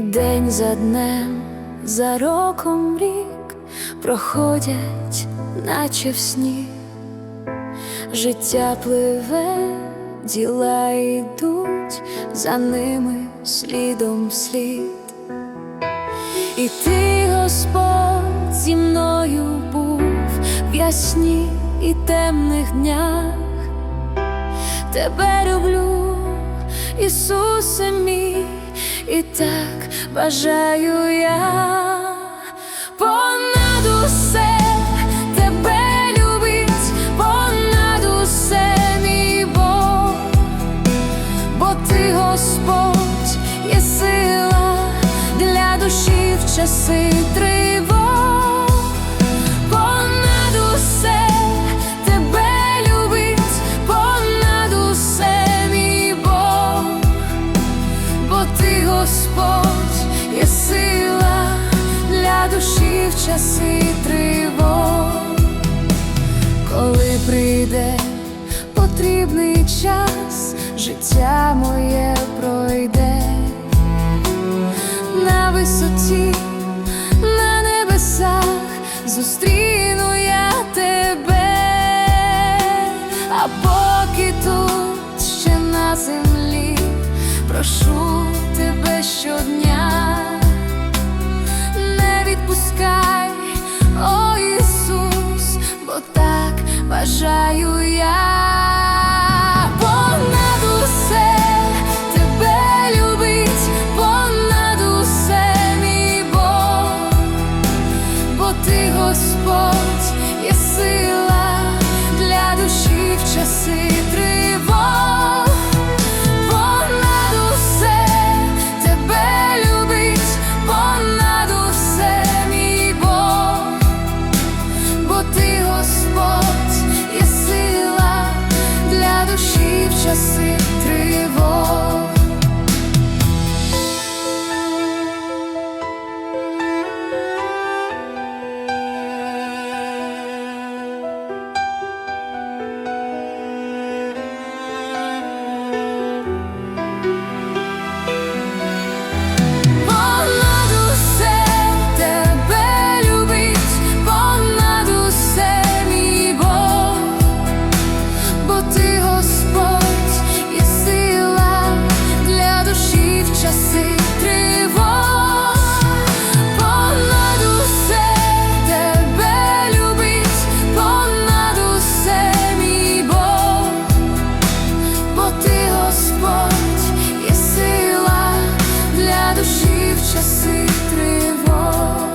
День за днем, за роком рік проходять, наче в сні. Життя пливе, діла йдуть, за ними слідом слід. І ти, Господь, зі мною був в ясні і темних днях. Тебе люблю, Ісусе мій, і так бажаю я понад усе Господь є сила для душі в часи тривог. Часи тривог. Коли прийде потрібний час, життя моє пройде. На висоті, на небесах зустріну я тебе, а поки тут ще на землі прошу тебе щодня, бажаю я. just часи тривог.